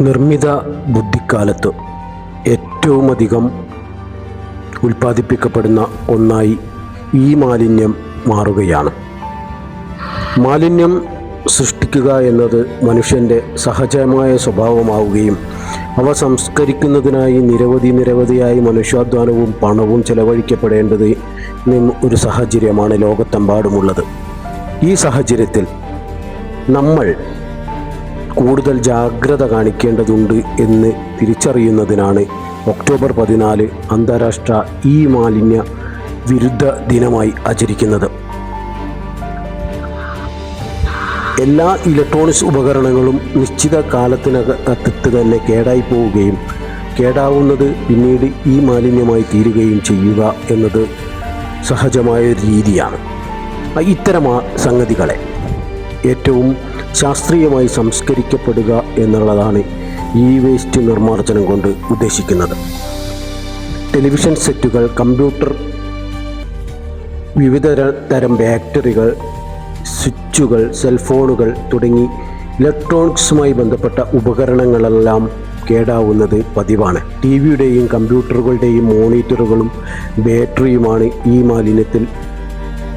നിർമ്മിത ബുദ്ധിക്കാലത്ത് ഏറ്റവുമധികം ഉൽപ്പാദിപ്പിക്കപ്പെടുന്ന ഒന്നായി ഈ മാലിന്യം മാറുകയാണ്. മാലിന്യം സൃഷ്ടിക്കുക എന്നത് മനുഷ്യന്റെ സഹജമായ സ്വഭാവമാവുകയും അവ സംസ്കരിക്കുന്നതിനായി നിരവധി നിരവധിയായി മനുഷ്യാധ്വാനവും പണവും ചെലവഴിക്കപ്പെടേണ്ടത് ഒരു സാഹചര്യമാണ് ലോകത്തെമ്പാടുമുള്ളത്. ഈ സാഹചര്യത്തിൽ നമ്മൾ കൂടുതൽ ജാഗ്രത കാണിക്കേണ്ടതുണ്ട് എന്ന് തിരിച്ചറിയുന്നതിനാണ് ഒക്ടോബർ പതിനാല് അന്താരാഷ്ട്ര ഇ മാലിന്യ വിരുദ്ധ ദിനമായി ആചരിക്കുന്നത്. എല്ലാ ഇലക്ട്രോണിക്സ് ഉപകരണങ്ങളും നിശ്ചിത കാലത്തിനകത്ത് തന്നെ കേടായി പോവുകയും കേടാവുന്നത് പിന്നീട് ഈ മാലിന്യമായി തീരുകയും ചെയ്യുക എന്നത് സഹജമായ രീതിയാണ്. ഇത്തരം സംഗതികളെ ഏറ്റവും ശാസ്ത്രീയമായി സംസ്കരിക്കപ്പെടുക എന്നുള്ളതാണ് ഈ വേസ്റ്റ് നിർമ്മാർജനം കൊണ്ട് ഉദ്ദേശിക്കുന്നത്. ടെലിവിഷൻ സെറ്റുകൾ കമ്പ്യൂട്ടർ വിവിധ തരം ബാറ്ററികൾ സ്വിച്ചുകൾ സെൽഫോണുകൾ തുടങ്ങി ഇലക്ട്രോണിക്സുമായി ബന്ധപ്പെട്ട ഉപകരണങ്ങളെല്ലാം കേടാവുന്നത് പതിവാണ്. ടി വിയുടെയും കമ്പ്യൂട്ടറുകളുടെയും മോണിറ്ററുകളും ബാറ്ററിയുമാണ് ഈ മാലിന്യത്തിൽ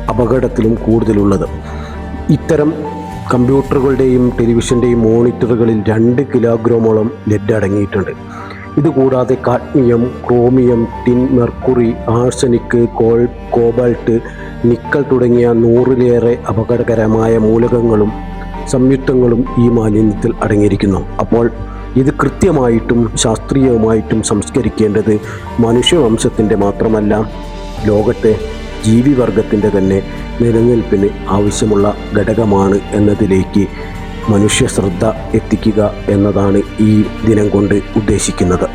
അപകടത്തിലും കൂടുതലുള്ളത്. ഇത്തരം കമ്പ്യൂട്ടറുകളുടെയും ടെലിവിഷന്റെയും മോണിറ്ററുകളിൽ രണ്ട് കിലോഗ്രാമോളം ലെഡ് അടങ്ങിയിട്ടുണ്ട്. ഇതുകൂടാതെ cadmium chromium tin mercury arsenic coal cobalt nickel തുടങ്ങിയ നൂറിലേറെ അപകടകരമായ മൂലകങ്ങളും സംയുക്തങ്ങളും ഈ മാലിന്യത്തിൽ അടങ്ങിയിരിക്കുന്നു. അപ്പോൾ ഇത് കൃത്യമായിട്ടും ശാസ്ത്രീയവുമായിട്ടും സംസ്കരിക്കേണ്ടത് മനുഷ്യവംശത്തിന്റെ മാത്രമല്ല ലോകത്തെ ജീവിവർഗത്തിന്റെ തന്നെ നിലനിൽപ്പിന് ആവശ്യമുള്ള ഘടകമാണ് എന്നതിലേക്ക് മനുഷ്യ ശ്രദ്ധ എത്തിക്കുക എന്നതാണ് ഈ ദിനം കൊണ്ട് ഉദ്ദേശിക്കുന്നത്.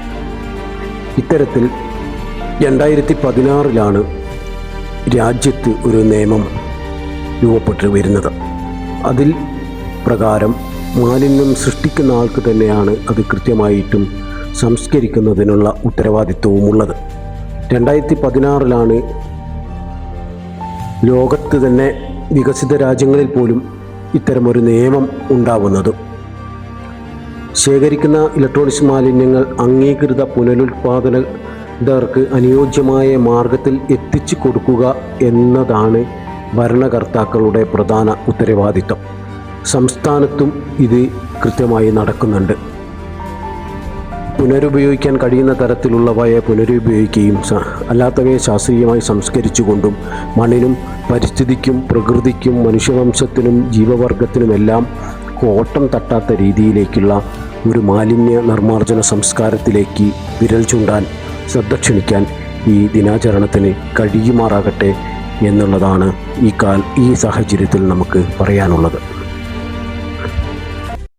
ഇത്തരത്തിൽ രണ്ടായിരത്തി പതിനാറിലാണ് രാജ്യത്ത് ഒരു നിയമം രൂപപ്പെട്ടു വരുന്നത്. അതിൽ പ്രകാരം മാലിന്യം സൃഷ്ടിക്കുന്ന ആൾക്ക് തന്നെയാണ് അത് കൃത്യമായിട്ടും സംസ്കരിക്കുന്നതിനുള്ള ഉത്തരവാദിത്വവുമുള്ളത്. രണ്ടായിരത്തി പതിനാറിലാണ് ലോകത്ത് തന്നെ വികസിത രാജ്യങ്ങളിൽ പോലും ഇത്തരമൊരു നിയമം ഉണ്ടാവുന്നത്. ശേഖരിക്കുന്ന ഇലക്ട്രോണിക്സ് മാലിന്യങ്ങൾ അംഗീകൃത പുനരുൽപാദനർക്ക് അനുയോജ്യമായ മാർഗത്തിൽ എത്തിച്ചു കൊടുക്കുക എന്നതാണ് ഭരണകർത്താക്കളുടെ പ്രധാന ഉത്തരവാദിത്വം സംസ്ഥാനത്തും ഇത് കൃത്യമായി നടക്കുന്നുണ്ട്. പുനരുപയോഗിക്കാൻ കഴിയുന്ന തരത്തിലുള്ളവയെ പുനരുപയോഗിക്കുകയും അല്ലാത്തവയെ ശാസ്ത്രീയമായി സംസ്കരിച്ചുകൊണ്ടും മണ്ണിനും പരിസ്ഥിതിക്കും പ്രകൃതിക്കും മനുഷ്യവംശത്തിനും ജീവവർഗത്തിനുമെല്ലാം കോട്ടം തട്ടാത്ത രീതിയിലേക്കുള്ള ഒരു മാലിന്യ നിർമ്മാർജന സംസ്കാരത്തിലേക്ക് വിരൽ ചൂണ്ടാൻ ശ്രദ്ധ ക്ഷണിക്കാൻ ഈ ദിനാചരണത്തിന് കഴിയുമാറാകട്ടെ എന്നുള്ളതാണ് ഈ കാൽ ഈ സാഹചര്യത്തിൽ നമുക്ക് പറയാനുള്ളത്.